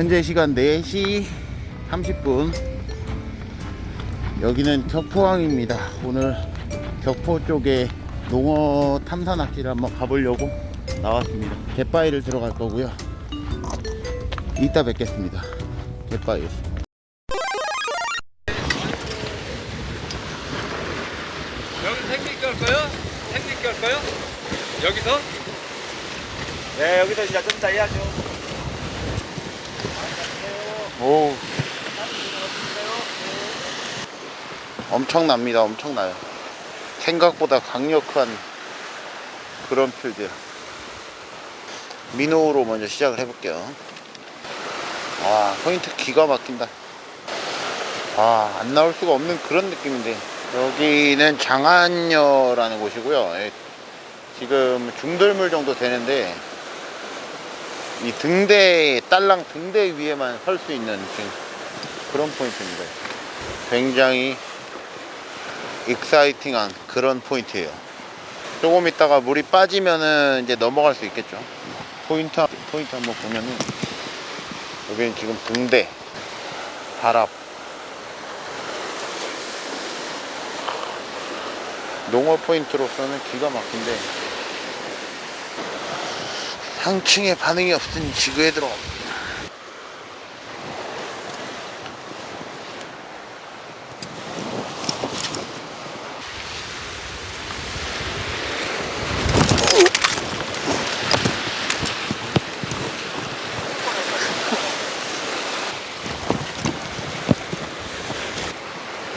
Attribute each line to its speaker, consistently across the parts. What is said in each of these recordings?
Speaker 1: 현재 시간 4시 30분. 여기는 격포항입니다. 오늘 격포 쪽에 농어 탐사 낚시를 한번 가보려고 나왔습니다. 갯바위를 들어갈 거고요. 이따 뵙겠습니다. 갯바위에서.
Speaker 2: 여기 생리기 할 거요? 생리기 할 거요? 여기서?
Speaker 3: 네, 여기서 이제 좀 해야죠.
Speaker 1: 오. 엄청납니다. 엄청나요. 생각보다 강력한 그런 필드야. 민호로 먼저 시작을 해볼게요. 와, 포인트 기가 막힌다. 와, 안 나올 수가 없는 그런 느낌인데. 여기는 장안여라는 곳이고요. 예, 지금 중들물 정도 되는데, 이 등대, 딸랑 등대 위에만 설 수 있는 그런 포인트입니다. 굉장히 익사이팅한 그런 포인트예요. 조금 있다가 물이 빠지면은 이제 넘어갈 수 있겠죠. 포인트, 포인트 한번 보면은 여기는 지금 등대, 바랍, 농어 포인트로서는 기가 막힌데 상층에 반응이 없으니 지구에 들어.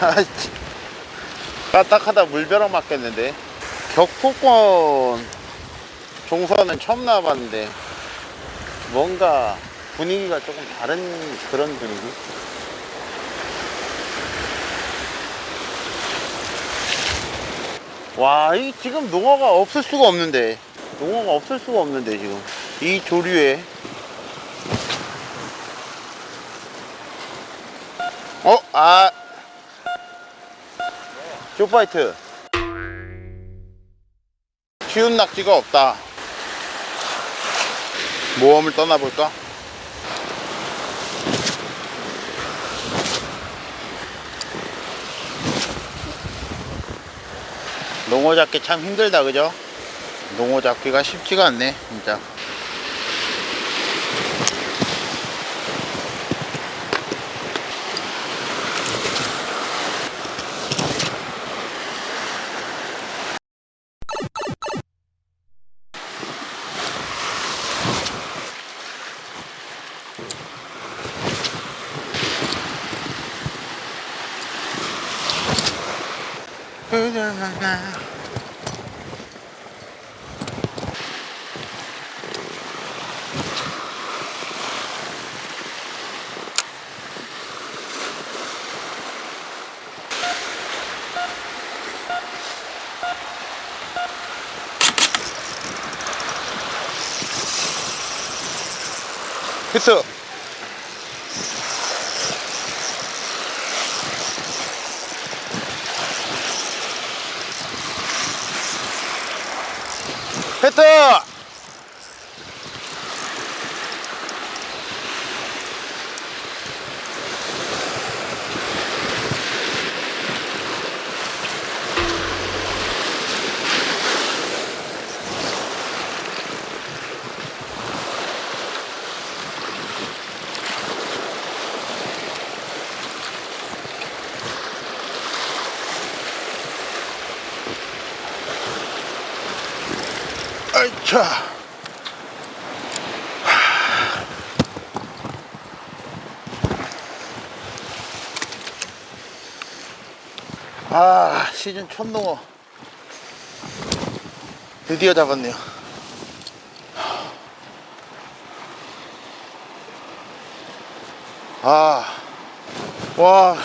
Speaker 1: 아이씨. 까딱하다 물벼락 맞겠는데. 격포권 종선은 처음 나와봤는데 뭔가 분위기가 조금 다른 그런 분위기? 와, 이 지금 농어가 없을 수가 없는데. 농어가 없을 수가 없는데 지금. 이 조류에. 어? 아. 쇼파이트. 쉬운 낙지가 없다 모험을 떠나볼까? 농어 잡기 참 힘들다 그죠? 농어 잡기가 쉽지가 않네 진짜 됐어 히트 아이차. 아 시즌 첫 농어. 드디어 잡았네요. 아 와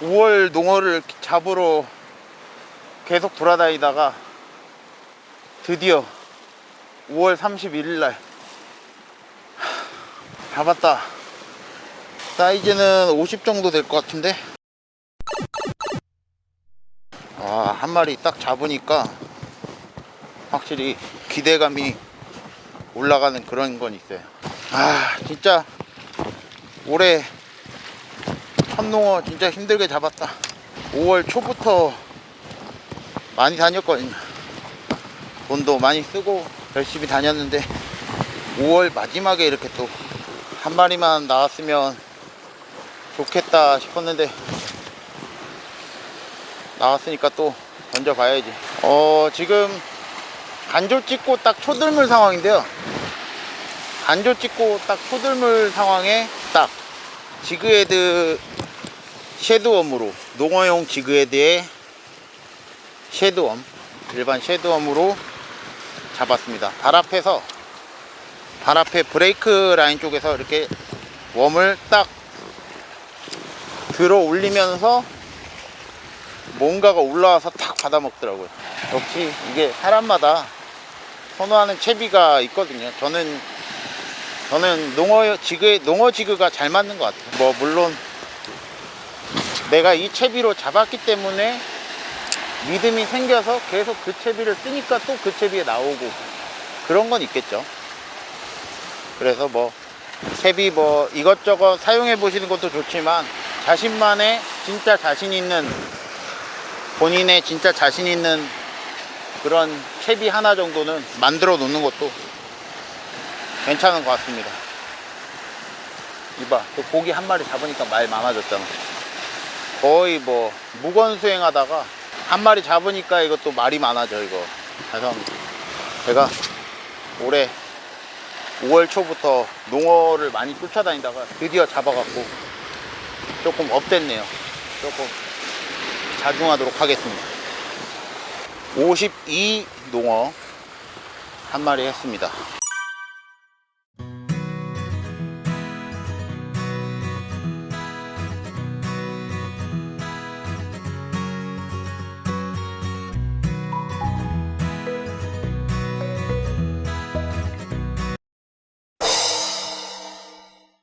Speaker 1: 5월 농어를 잡으러 계속 돌아다니다가 드디어 5월 31일 날. 잡았다. 사이즈는 50 정도 될 것 같은데? 아 한 마리 딱 잡으니까 확실히 기대감이 올라가는 그런 건 있어요. 아 진짜 올해 첫농어 진짜 힘들게 잡았다. 5월 초부터 많이 다녔거든요. 돈도 많이 쓰고 열심히 다녔는데 5월 마지막에 이렇게 또 한 마리만 나왔으면 좋겠다 싶었는데 나왔으니까 또 던져봐야지. 어 지금 간조 찍고 딱 초들물 상황인데요. 간조 찍고 딱 초들물 상황에 딱 지그헤드 쉐드웜으로 농어용 지그헤드의 쉐드웜 일반 쉐드웜으로 잡았습니다. 발 앞에서 발 앞에 브레이크 라인 쪽에서 이렇게 웜을 딱 들어 올리면서 뭔가가 올라와서 탁 받아 먹더라고요. 역시 이게 사람마다 선호하는 채비가 있거든요. 저는 저는 농어 지그 농어 지그가 잘 맞는 것 같아요. 뭐 물론 내가 이 채비로 잡았기 때문에 믿음이 생겨서 계속 그 채비를 쓰니까 또 그 채비에 나오고 그런 건 있겠죠 그래서 뭐 채비 뭐 이것저것 사용해 보시는 것도 좋지만 자신만의 진짜 자신 있는 본인의 진짜 자신 있는 그런 채비 하나 정도는 만들어 놓는 것도 괜찮은 것 같습니다. 이봐, 또 고기 한 마리 잡으니까 말 많아졌잖아. 거의 뭐 무건 수행하다가 한 마리 잡으니까 이것도 말이 많아져 이거. 그래서 제가 올해 5월 초부터 농어를 많이 쫓아다니다가 드디어 잡아갖고 조금 업됐네요. 조금 자중하도록 하겠습니다. 52 농어 한 마리 했습니다.